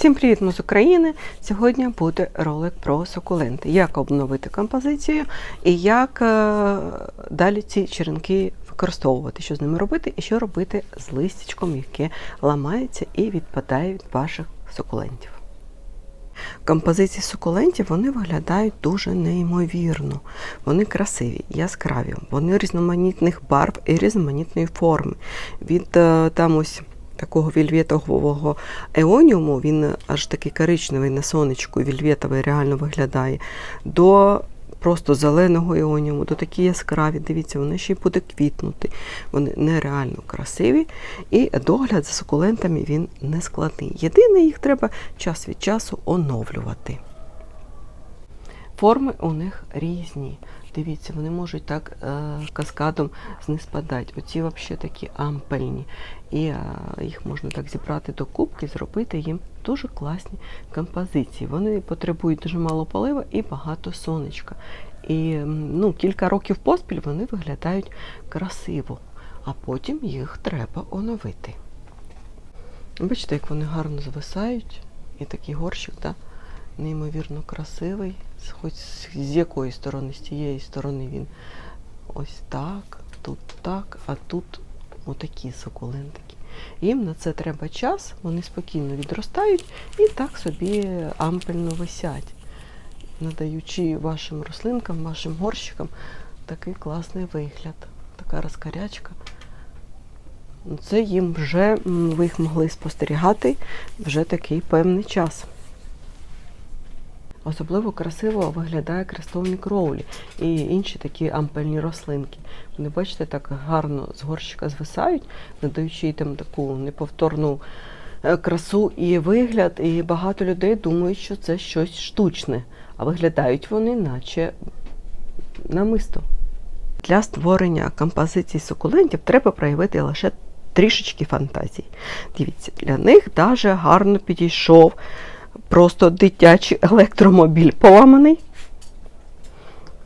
Всім привіт, ми з України! Сьогодні буде ролик про сукуленти, як обновити композицію і як е, далі ці черенки використовувати, що з ними робити, і що робити з листячком, яке ламається і відпадає від ваших сукулентів. Композиції сукулентів вони виглядають дуже неймовірно. Вони красиві, яскраві, вони різноманітних барв і різноманітної форми. Від е, там ось такого вільветового еоніуму, він аж такий коричневий на сонечку, вільветовий реально виглядає, до просто зеленого еоніуму, до такі яскраві. Дивіться, вони ще й буде квітнути. Вони нереально красиві. І догляд за сукулентами він не складний. Єдине, їх треба час від часу оновлювати. Форми у них різні. Дивіться, вони можуть так е, каскадом вниз падати. Оці взагалі такі ампельні. І е, їх можна так зібрати до кубки, зробити їм дуже класні композиції. Вони потребують дуже мало полива і багато сонечка. І ну, кілька років поспіль вони виглядають красиво, а потім їх треба оновити. Бачите, як вони гарно звисають. І такий горщик, да? неймовірно красивий. Хоч з якої сторони, з тієї сторони він ось так, тут так, а тут отакі сукулентики. Їм на це треба час, вони спокійно відростають і так собі ампельно висять, надаючи вашим рослинкам, вашим горщикам такий класний вигляд, така розкарячка. Це їм вже, ви їх могли спостерігати вже такий певний час. Особливо красиво виглядає крестовник роулі і інші такі ампельні рослинки. Вони, бачите, так гарно з горщика звисають, надаючи їй таку неповторну е, красу і вигляд. І багато людей думають, що це щось штучне, а виглядають вони, наче намисто. Для створення композицій сукулентів треба проявити лише трішечки фантазії. Дивіться, для них навіть гарно підійшов просто дитячий електромобіль поламаний.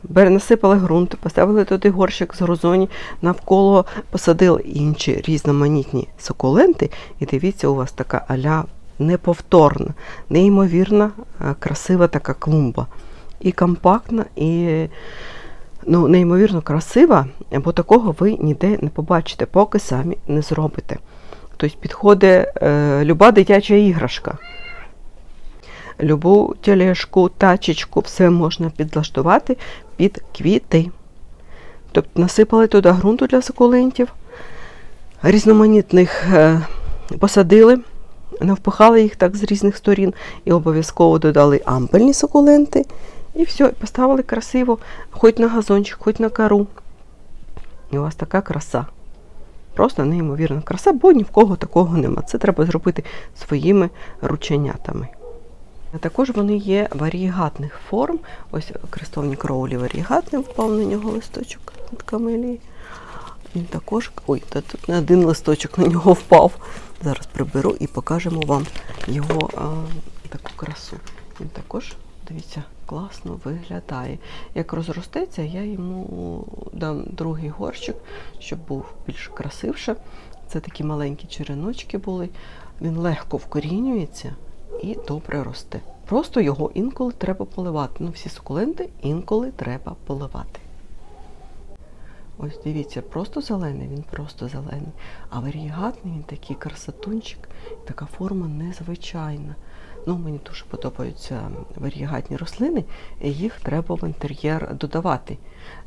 Насипали ґрунт, поставили туди горщик з горозоні, навколо посадили інші різноманітні сукуленти. І дивіться, у вас така аля неповторна, неймовірна, е, красива така клумба. І компактна, і ну, неймовірно красива, бо такого ви ніде не побачите, поки самі не зробите. Тобто підходить е, люба дитяча іграшка. Любу тележку, тачечку, все можна підлаштувати під квіти. Тобто насипали туди ґрунту для сукулентів, різноманітних е, посадили, навпихали їх так з різних сторін і обов'язково додали ампельні сукуленти. І все, поставили красиво, хоч на газончик, хоч на кару. І у вас така краса. Просто неймовірна краса, бо ні в кого такого нема. Це треба зробити своїми рученятами. Також вони є варієгатних форм. Ось крестовні кроулі варієгатний впав на нього листочок від камелії. Він також. Ой, та тут не один листочок на нього впав. Зараз приберу і покажемо вам його а, таку красу. Він також, дивіться, класно виглядає. Як розростеться, я йому дам другий горщик, щоб був більш красивше. Це такі маленькі череночки були. Він легко вкорінюється і добре росте. Просто його інколи треба поливати. Ну, всі сукуленти інколи треба поливати. Ось дивіться, просто зелений, він просто зелений. А варієгатний він такий красотунчик, така форма незвичайна. Ну, мені дуже подобаються варієгатні рослини, і їх треба в інтер'єр додавати.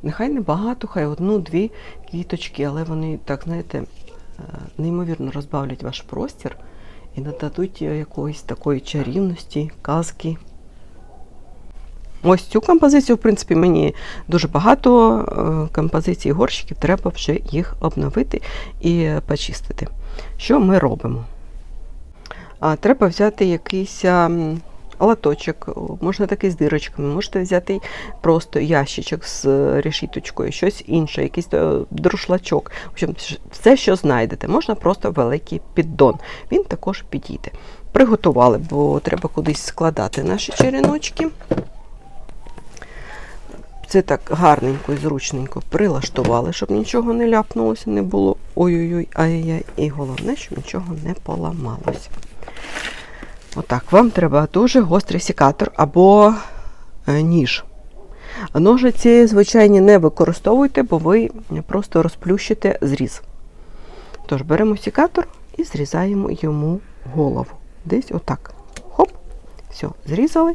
Нехай не багато, хай одну-дві квіточки, але вони, так знаєте, е, неймовірно розбавлять ваш простір і нададуть якоїсь такої чарівності, казки. Ось цю композицію, в принципі, мені дуже багато е, композицій горщиків, треба вже їх обновити і почистити. Що ми робимо? Треба взяти якийсь ам, латочок, можна такий з дирочками, можете взяти просто ящичок з е, решіточкою, щось інше, якийсь е, друшлачок. В общем, все, що знайдете, можна просто великий піддон. Він також підійде. Приготували, бо треба кудись складати наші череночки. Це так гарненько і зручненько прилаштували, щоб нічого не ляпнулося, не було Ой-ой-ой, ай-яй-яй. І головне, щоб нічого не поламалося. Отак, вам треба дуже гострий секатор або е, ніж. Ножиці, звичайні, не використовуйте, бо ви просто розплющите зріз. Тож беремо секатор і зрізаємо йому голову. Десь отак. Хоп, все, зрізали.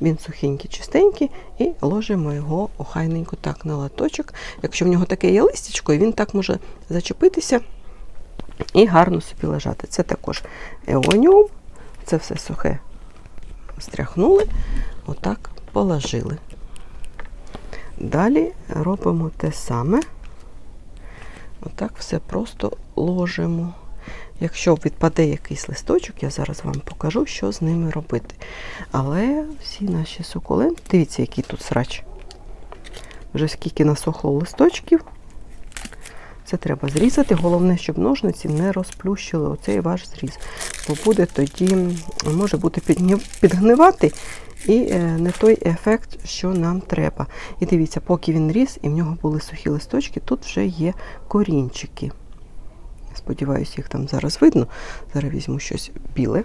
Він сухенький, чистенький, і ложимо його охайненько так на латочок. Якщо в нього таке є листячко, і він так може зачепитися і гарно собі лежати. Це також еоніум, це все сухе стряхнули, отак положили. Далі робимо те саме. Отак все просто ложимо. Якщо відпаде якийсь листочок, я зараз вам покажу, що з ними робити. Але всі наші сукуленти, дивіться, який тут срач. Вже скільки насохло листочків. Це треба зрізати. Головне, щоб ножниці не розплющили оцей ваш зріз. Бо буде тоді, може бути підгнивати і е, не той ефект, що нам треба. І дивіться, поки він ріс, і в нього були сухі листочки, тут вже є корінчики. Сподіваюсь, їх там зараз видно. Зараз візьму щось біле.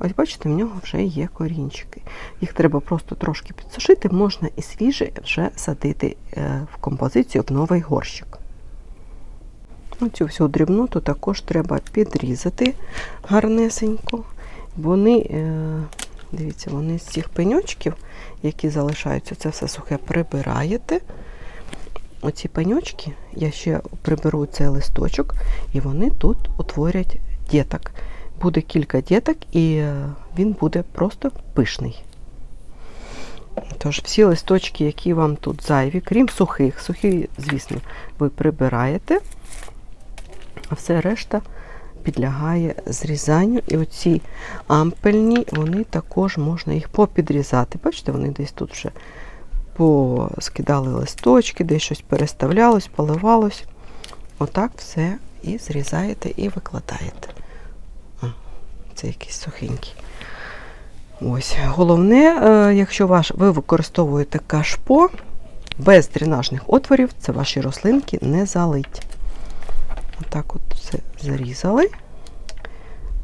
Ось бачите, в нього вже є корінчики. Їх треба просто трошки підсушити, можна і свіже вже садити е, в композицію в новий горщик. Оцю всю дрібноту також треба підрізати гарнесенько. Вони, е, дивіться, вони з цих пеньочків, які залишаються, це все сухе прибираєте. Оці пеньочки, я ще приберу цей листочок, і вони тут утворять діток. Буде кілька діток, і е, він буде просто пишний. Тож всі листочки, які вам тут зайві, крім сухих, сухі, звісно, ви прибираєте, а все решта підлягає зрізанню. І оці ампельні, вони також можна їх попідрізати. Бачите, вони десь тут вже поскидали листочки, десь щось переставлялось, поливалось. Отак все і зрізаєте, і викладаєте. Це якийсь сухенький. Ось. Головне, е, якщо ваш, ви використовуєте кашпо без дренажних отворів, це ваші рослинки не залить. Отак от все зарізали.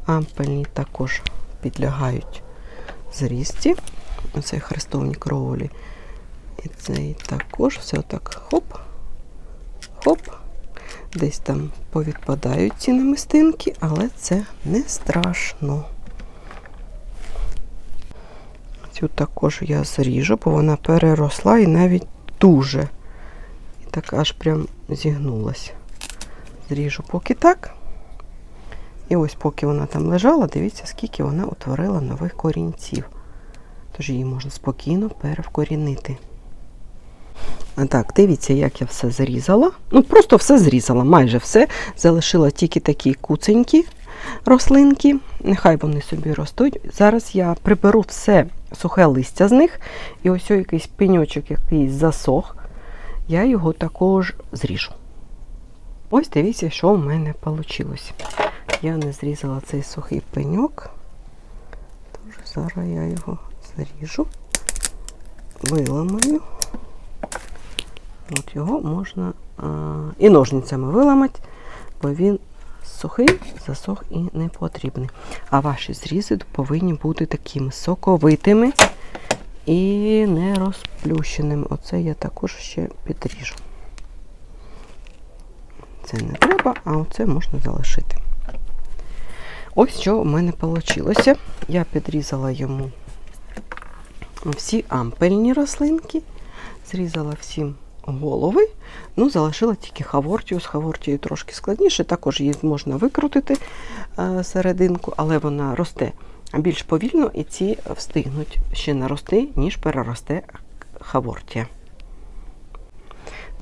Ампельні також підлягають зрізці. Оце хрестовні кроволі. І цей також все отак хоп, хоп. Десь там повідпадають ці намистинки, але це не страшно. Цю також я зріжу, бо вона переросла і навіть дуже. І так аж прям зігнулась. Зріжу поки так. І ось поки вона там лежала, дивіться, скільки вона утворила нових корінців. Тож її можна спокійно перевкорінити. А Так, дивіться, як я все зрізала. Ну, просто все зрізала, майже все. Залишила тільки такі куценькі рослинки. Нехай вони собі ростуть. Зараз я приберу все сухе листя з них. І ось якийсь пеньочок, який засох, я його також зріжу. Ось дивіться, що в мене вийшло. Я не зрізала цей сухий пеньок. Тож зараз я його зріжу, виламаю. От його можна а, і ножницями виламати, бо він сухий, засох і не потрібний. А ваші зрізи повинні бути такими соковитими і не розплющеними. Оце я також ще підріжу. Це не треба, а оце можна залишити. Ось що в мене вийшло. Я підрізала йому всі ампельні рослинки, зрізала всім голови, ну, залишила тільки хавортію. З хавортією трошки складніше, також її можна викрутити е, серединку, але вона росте більш повільно, і ці встигнуть ще нарости, ніж переросте хавортія.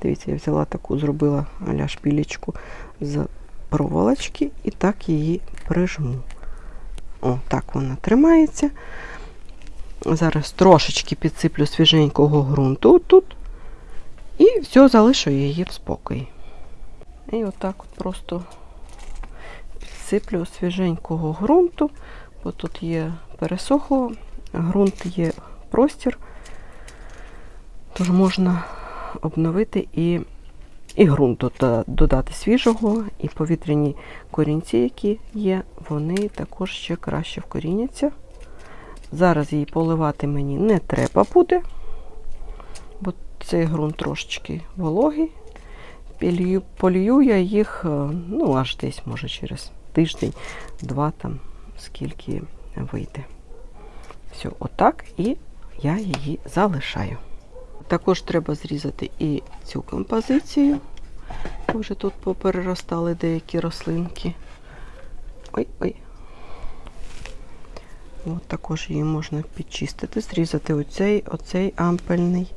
Дивіться, я взяла таку, зробила аля шпілечку з проволочки і так її прижму. О, так вона тримається. Зараз трошечки підсиплю свіженького ґрунту тут. І все, залишу її в спокої. І отак от просто підсиплю свіженького ґрунту, бо тут є пересохло, ґрунт є простір, тож можна обновити і і ґрунт додати свіжого, і повітряні корінці, які є, вони також ще краще вкоріняться. Зараз її поливати мені не треба буде, бо цей ґрунт трошечки вологий. Полью, полью я їх е, ну, аж десь, може, через тиждень, два там, скільки вийде. Все, отак, і я її залишаю. Також треба зрізати і цю композицію. Вже тут попереростали деякі рослинки. Ой-ой. От також її можна підчистити, зрізати оцей, оцей ампельний.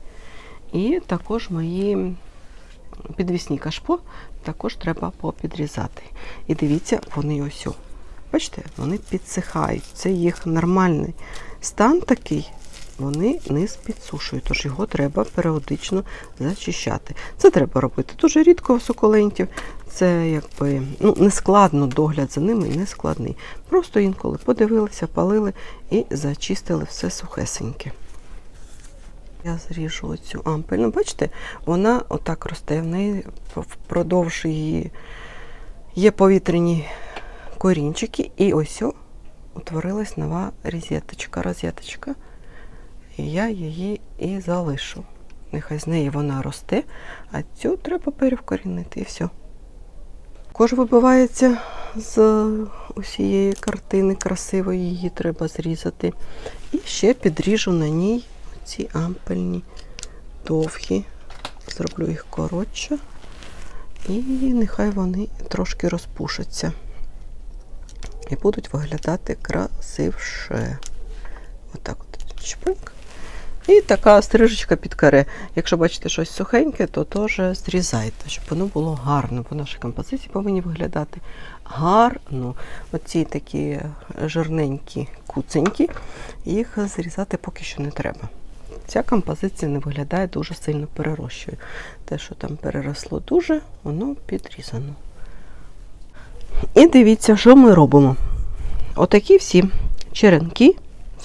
І також мої підвісні кашпо також треба попідрізати. І дивіться, вони ось. Бачите, вони підсихають. Це їх нормальний стан такий. Вони низ підсушують, тож його треба періодично зачищати. Це треба робити дуже рідко у суколентів. Це якби ну, не складно, догляд за ними не складний. Просто інколи подивилися, палили і зачистили все сухесеньке. Я зріжу оцю ампельну. Бачите, вона отак росте. В неї впродовж її є повітряні корінчики, і ось утворилась нова розеточка. І я її і залишу. Нехай з неї вона росте, а цю треба перевкорінити і все. Також вибивається з усієї картини красивої, її треба зрізати. І ще підріжу на ній ці ампельні довгі. Зроблю їх коротше. І нехай вони трошки розпушаться. І будуть виглядати красивше. Отак от чпик. І така стрижечка під каре. Якщо бачите щось сухеньке, то теж зрізайте, щоб воно було гарно. Бо наші композиції повинні виглядати гарно. Оці такі жирненькі куценькі, їх зрізати поки що не треба. Ця композиція не виглядає дуже сильно перерощою. Те, що там переросло дуже, воно підрізано. І дивіться, що ми робимо. Отакі всі черенки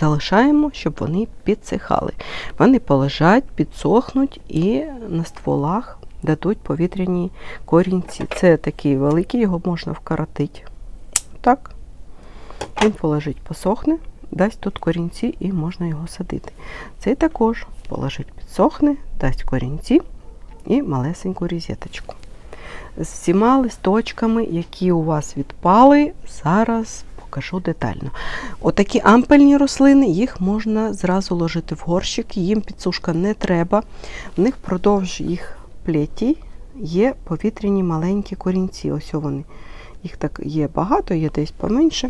залишаємо, щоб вони підсихали. Вони полежать, підсохнуть і на стволах дадуть повітряні корінці. Це такий великий, його можна вкоротити. Так. Він полежить, посохне, дасть тут корінці і можна його садити. Цей також полежить, підсохне, дасть корінці і малесеньку різеточку. З всіма листочками, які у вас відпали, зараз покажу детально. Отакі ампельні рослини, їх можна зразу ложити в горщик, їм підсушка не треба. В них впродовж їх плеті є повітряні маленькі корінці. Ось вони. Їх так є багато, є десь поменше.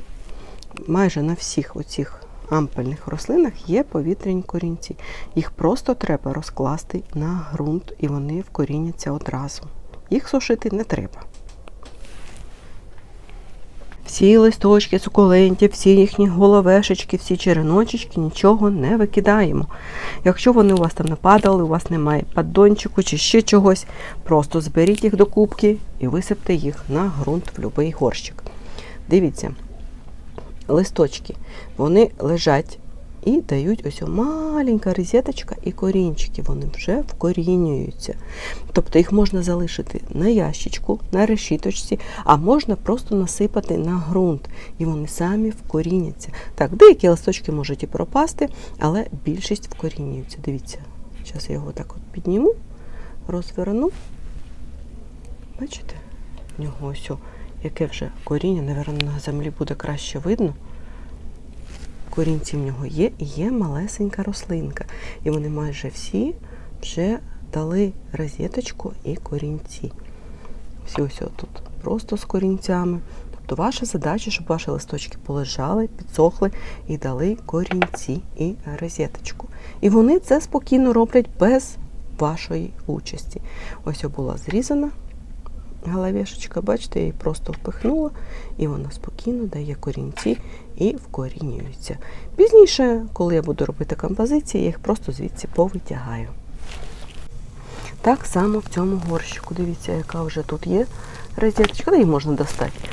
Майже на всіх оцих ампельних рослинах є повітряні корінці. Їх просто треба розкласти на ґрунт і вони вкоріняться одразу. Їх сушити не треба. Всі листочки сукулентів, всі їхні головешечки, всі череночечки, нічого не викидаємо. Якщо вони у вас там нападали, у вас немає паддончику чи ще чогось, просто зберіть їх до кубки і висипте їх на ґрунт в будь-який горщик. Дивіться, листочки, вони лежать і дають ось маленька розеточка і корінчики, вони вже вкорінюються. Тобто їх можна залишити на ящичку, на решіточці, а можна просто насипати на ґрунт, і вони самі вкоріняться. Так, деякі листочки можуть і пропасти, але більшість вкорінюються. Дивіться, зараз я його так от підніму, розверну. Бачите? В нього ось, яке вже коріння, напевно, на землі буде краще видно корінці в нього є, і є малесенька рослинка. І вони майже всі вже дали розеточку і корінці. Всі ось тут просто з корінцями. Тобто ваша задача, щоб ваші листочки полежали, підсохли і дали корінці і розеточку. І вони це спокійно роблять без вашої участі. Ось я була зрізана головешечка, бачите, я її просто впихнула, і вона спокійно дає корінці і вкорінюється. Пізніше, коли я буду робити композиції, я їх просто звідси повитягаю. Так само в цьому горщику. Дивіться, яка вже тут є розеточка, її можна достати.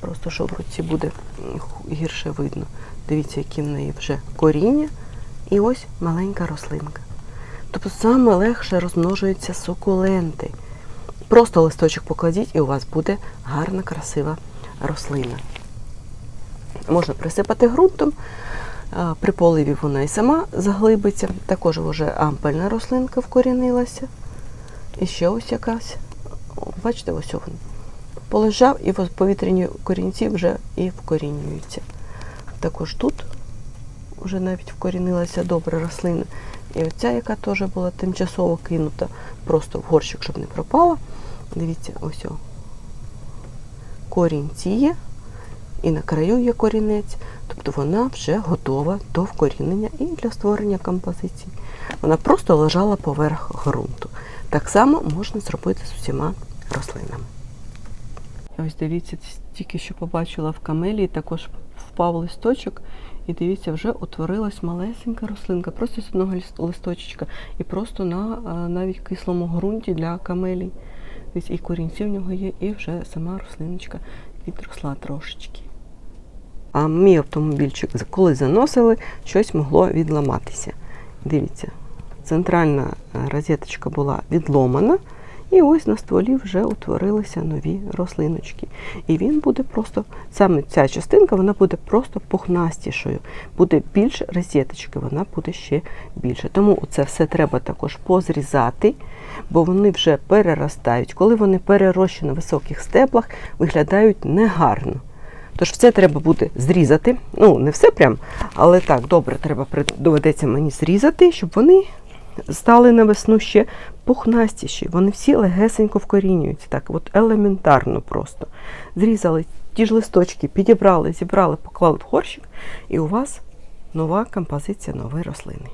Просто щоб в руці буде гірше видно. Дивіться, які в неї вже коріння. І ось маленька рослинка. Тобто саме легше розмножуються сукуленти. Просто листочок покладіть, і у вас буде гарна, красива рослина. Можна присипати ґрунтом. При поливі вона і сама заглибиться. Також вже ампельна рослинка вкорінилася. І ще ось якась. Бачите, ось він. Полежав і повітряні корінці вже і вкорінюються. Також тут вже навіть вкорінилася добра рослина. І оця, яка теж була тимчасово кинута просто в горщик, щоб не пропала. Дивіться, ось о. корінці є, і на краю є корінець. Тобто вона вже готова до вкорінення і для створення композиції. Вона просто лежала поверх ґрунту. Так само можна зробити з усіма рослинами. Ось дивіться, тільки що побачила в камелії, також впав листочок, і дивіться, вже утворилась малесенька рослинка, просто з одного листочечка, і просто на навіть кислому ґрунті для камелій. Ось і корінці в нього є, і вже сама рослиночка відросла трошечки. А мій автомобільчик, коли заносили, щось могло відламатися. Дивіться, центральна е, розеточка була відломана, і ось на стволі вже утворилися нові рослиночки. І він буде просто, саме ця частинка, вона буде просто пухнастішою. Буде більше розеточки, вона буде ще більше. Тому це все треба також позрізати, бо вони вже переростають. Коли вони перерощені на високих стеблах, виглядають негарно. Тож все треба буде зрізати. Ну, не все прям, але так, добре, треба доведеться мені зрізати, щоб вони стали на весну ще пухнастіші. Вони всі легесенько вкорінюються. Так, от елементарно просто. Зрізали ті ж листочки, підібрали, зібрали, поклали в горщик, і у вас нова композиція нової рослини.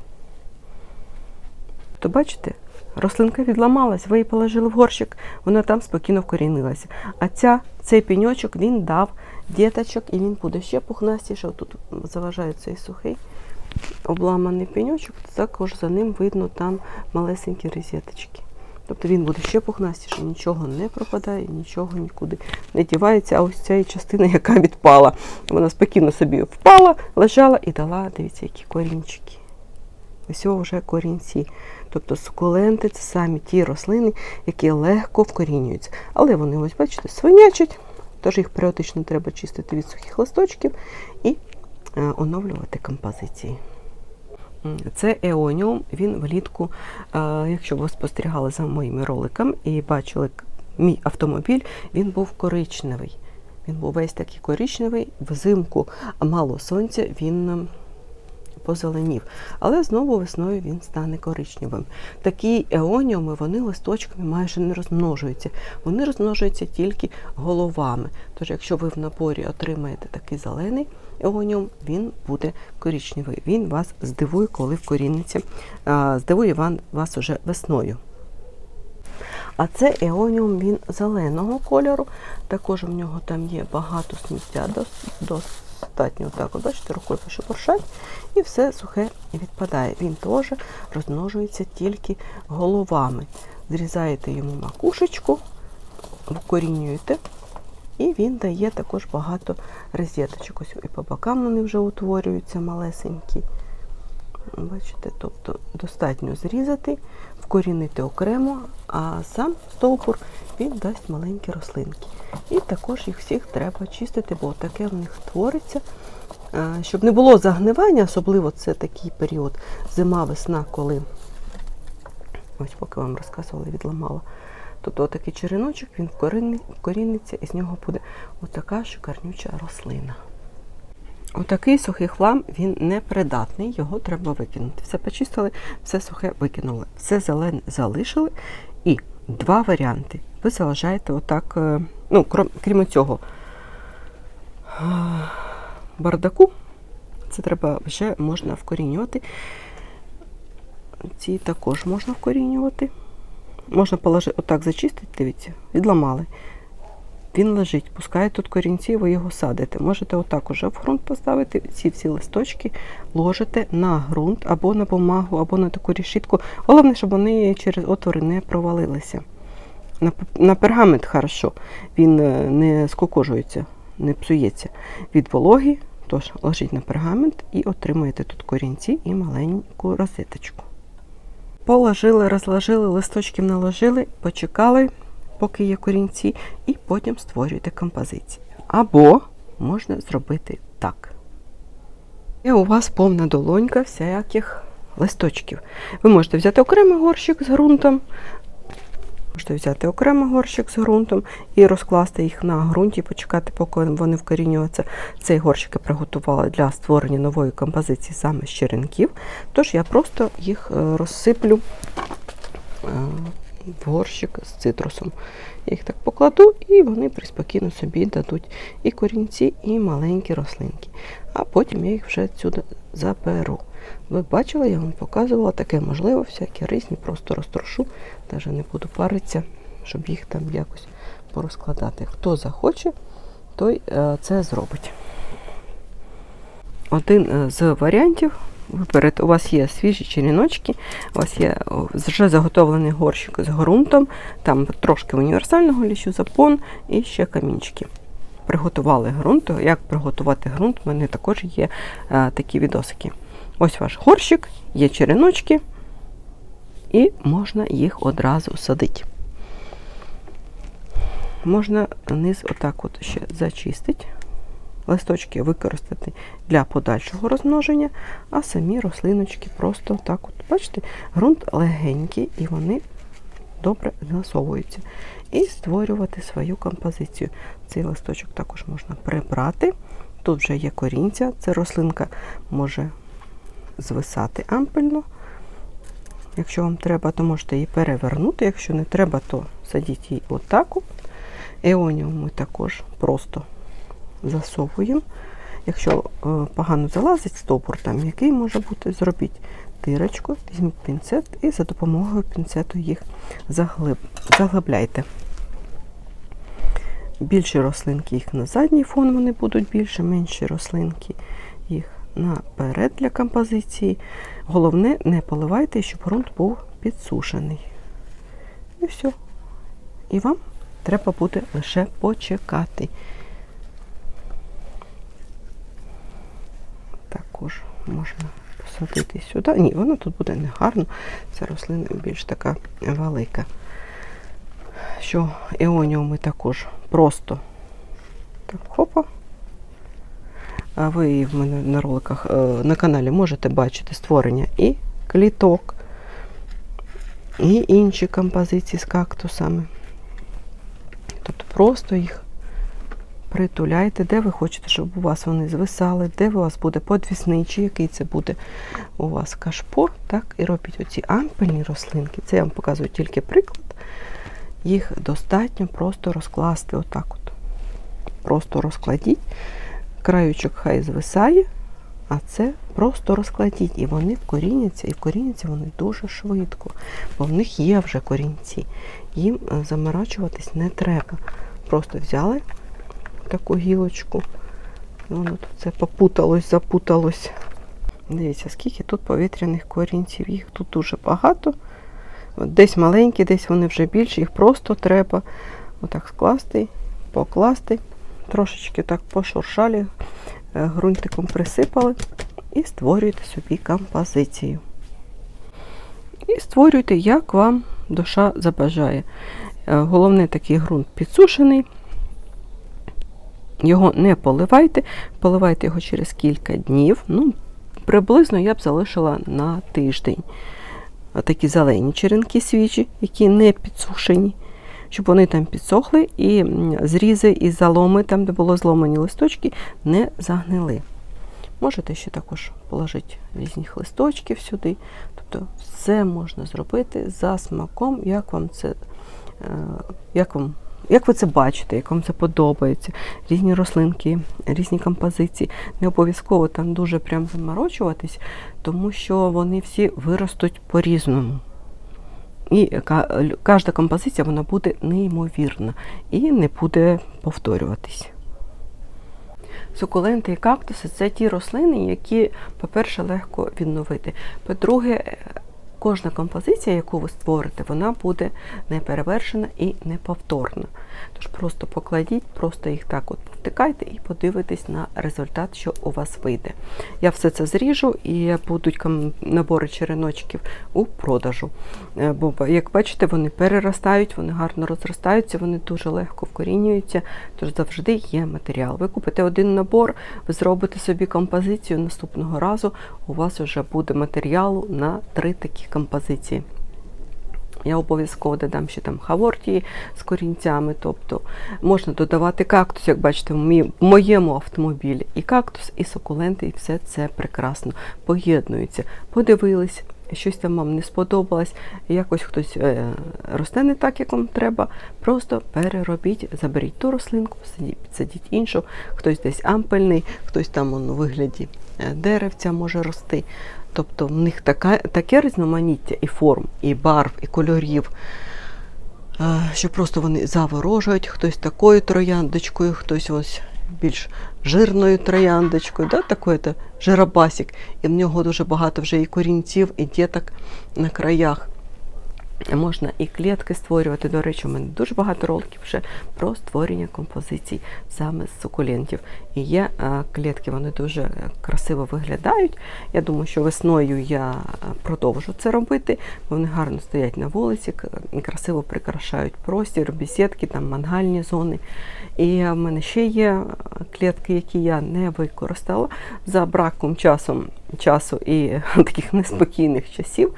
То бачите, рослинка відламалась, ви її положили в горщик, вона там спокійно вкорінилася. А ця, цей пеньочок він дав діточок і він буде ще пухнастіше. Тут заважає цей сухий обламаний пеньочок, також за ним видно там малесенькі розеточки. Тобто він буде ще пухнастіше, нічого не пропадає, нічого нікуди не дівається. А ось ця частина, яка відпала, вона спокійно собі впала, лежала і дала, дивіться, які корінчики. Ось вже корінці. Тобто сукуленти це самі ті рослини, які легко вкорінюються. Але вони, ось бачите, свинячать, тож їх періодично треба чистити від сухих листочків і оновлювати композиції. Це еоніум, він влітку, е, якщо ви спостерігали за моїми роликами і бачили мій автомобіль, він був коричневий. Він був весь такий коричневий, взимку мало сонця, він ем, позеленів. Але знову весною він стане коричневим. Такі еоніуми, вони листочками майже не розмножуються. Вони розмножуються тільки головами. Тож, якщо ви в наборі отримаєте такий зелений еоніум, він буде коричневий. Він вас здивує, коли вкоріниться. Здивує вас уже весною. А це еоніум він зеленого кольору. Також в нього там є багато сміття, достатньо так, от бачите, рукою пошепуршать, і все сухе відпадає. Він теж розмножується тільки головами. Зрізаєте йому макушечку, вкорінюєте, і він дає також багато розеточок. Ось і по бокам вони вже утворюються малесенькі. Бачите, тобто достатньо зрізати, вкорінити окремо, а сам стовбур він дасть маленькі рослинки. І також їх всіх треба чистити, бо таке в них твориться. Щоб не було загнивання, особливо це такий період зима-весна, коли ось поки вам розказувала, відламала. Тобто отакий череночок, він вкоріниться, і з нього буде отака шикарнюча рослина. Отакий сухий хлам він непридатний, його треба викинути. Все почистили, все сухе викинули, все зелене залишили. І два варіанти. Ви залишаєте отак, е, ну, крім, цього е, бардаку, це треба ще можна вкорінювати. Ці також можна вкорінювати. Можна положити, отак зачистити, дивіться, відламали. Він лежить, пускає тут корінці, ви його садите. Можете отак уже в ґрунт поставити, ці всі листочки ложите на ґрунт або на бумагу, або на таку решітку. Головне, щоб вони через отвори не провалилися. На, на пергамент хорошо, він е, не скукожується, не псується від вологи. Тож ложіть на пергамент і отримуєте тут корінці і маленьку розеточку. Положили, розложили, листочків наложили, почекали поки є корінці, і потім створюєте композиції. Або можна зробити так. І у вас повна долонька всяких листочків. Ви можете взяти окремий горщик з ґрунтом, можете взяти окремий горщик з ґрунтом і розкласти їх на ґрунті, почекати, поки вони вкорінюються. Цей горщик я приготувала для створення нової композиції саме з черенків. Тож я просто їх е, розсиплю е, в горщик з цитрусом. Я їх так покладу, і вони приспокійно собі дадуть і корінці, і маленькі рослинки. А потім я їх вже відсюди заберу. Ви бачили, я вам показувала, таке можливо, всякі різні, просто розтрошу, навіть не буду паритися, щоб їх там якось порозкладати. Хто захоче, той е, це зробить. Один е, з варіантів. Ви у вас є свіжі черіночки, у вас є вже заготовлений горщик з ґрунтом, там трошки універсального ліщу, запон і ще камінчики. Приготували ґрунт. Як приготувати ґрунт, у мене також є е, такі відосики. Ось ваш горщик, є череночки, і можна їх одразу садити. Можна низ отак от ще зачистити, листочки використати для подальшого розмноження, а самі рослиночки просто так от. Бачите, ґрунт легенький і вони добре засовуються. І створювати свою композицію. Цей листочок також можна прибрати. Тут вже є корінця, ця рослинка може звисати ампельно. Якщо вам треба, то можете її перевернути. Якщо не треба, то садіть її отак. от. Еоніум ми також просто засовуємо. Якщо е, погано залазить стовбур, там який може бути, зробіть дирочку, візьміть пінцет і за допомогою пінцету їх заглиб, заглибляйте. Більші рослинки їх на задній фон вони будуть більше, менші рослинки наперед для композиції. Головне, не поливайте, щоб ґрунт був підсушений. І все. І вам треба буде лише почекати. Також можна посадити сюди. Ні, воно тут буде не гарно. Ця рослина більш така велика. Що еоніуми також просто так, хопа. А ви в мене на роликах е, на каналі можете бачити створення і кліток, і інші композиції з кактусами. Тобто просто їх притуляйте, де ви хочете, щоб у вас вони звисали, де у вас буде подвісний, чи який це буде у вас кашпо, так, і робіть оці ампельні рослинки. Це я вам показую тільки приклад. Їх достатньо просто розкласти отак от. Просто розкладіть. Краючок хай звисає, а це просто розкладіть. І вони вкоріняться, і вкоріняться вони дуже швидко, бо в них є вже корінці. Їм е, заморачуватись не треба. Просто взяли таку гілочку, і воно тут це попуталось, запуталось. Дивіться, скільки тут повітряних корінців. Їх тут дуже багато. Десь маленькі, десь вони вже більші, їх просто треба отак скласти, покласти, трошечки так пошуршалі, е, ґрунтиком присипали і створюєте собі композицію. І створюйте, як вам душа забажає. Е, Головне такий ґрунт підсушений. Його не поливайте, поливайте його через кілька днів. Ну, приблизно я б залишила на тиждень. Такі зелені черенки свіжі, які не підсушені, щоб вони там підсохли, і зрізи і заломи, там, де було зломані листочки, не загнили. Можете ще також положити різних листочків сюди. Тобто все можна зробити за смаком, як вам це, е, як вам, як ви це бачите, як вам це подобається. Різні рослинки, різні композиції. Не обов'язково там дуже прям заморочуватись, тому що вони всі виростуть по-різному. І кожна композиція вона буде неймовірна і не буде повторюватись. Сукуленти і кактуси це ті рослини, які, по-перше, легко відновити. По-друге, кожна композиція, яку ви створите, вона буде неперевершена і неповторна. Тож просто покладіть, просто їх так от повтикайте і подивитесь на результат, що у вас вийде. Я все це зріжу і будуть набори череночків у продажу. Е, Бо, як бачите, вони переростають, вони гарно розростаються, вони дуже легко вкорінюються, тож завжди є матеріал. Ви купите один набор, ви зробите собі композицію наступного разу, у вас вже буде матеріалу на три такі композиції. Я обов'язково додам ще там хавортії з корінцями, тобто можна додавати кактус, як бачите, в моєму автомобілі. І кактус, і сукуленти, і все це прекрасно поєднується. Подивились, щось там вам не сподобалось, якось хтось е, росте не так, як вам треба. Просто переробіть, заберіть ту рослинку, підсадіть іншу, хтось десь ампельний, хтось там у вигляді е, деревця може рости. Тобто в них така, таке різноманіття і форм, і барв, і кольорів, е, що просто вони заворожують, хтось такою трояндочкою, хтось ось більш жирною трояндочкою, да, такий жиробасік. І в нього дуже багато вже і корінців, і діток на краях. Можна і клітки створювати. До речі, у мене дуже багато роликів вже про створення композицій саме з сукулентів. І є е, клітки, вони дуже красиво виглядають. Я думаю, що весною я е, продовжу це робити. Вони гарно стоять на вулиці, красиво прикрашають простір, бесідки, там мангальні зони. І в мене ще є е, клітки, які я не використала за браком часом, часу і таких неспокійних часів.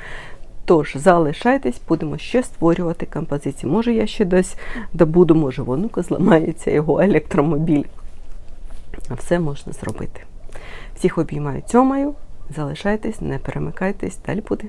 Тож, залишайтесь, будемо ще створювати композиції. Може, я ще десь добуду, може, воно зламається його електромобіль. А все можна зробити. Всіх обіймаю цьомаю. Залишайтесь, не перемикайтесь, далі буде.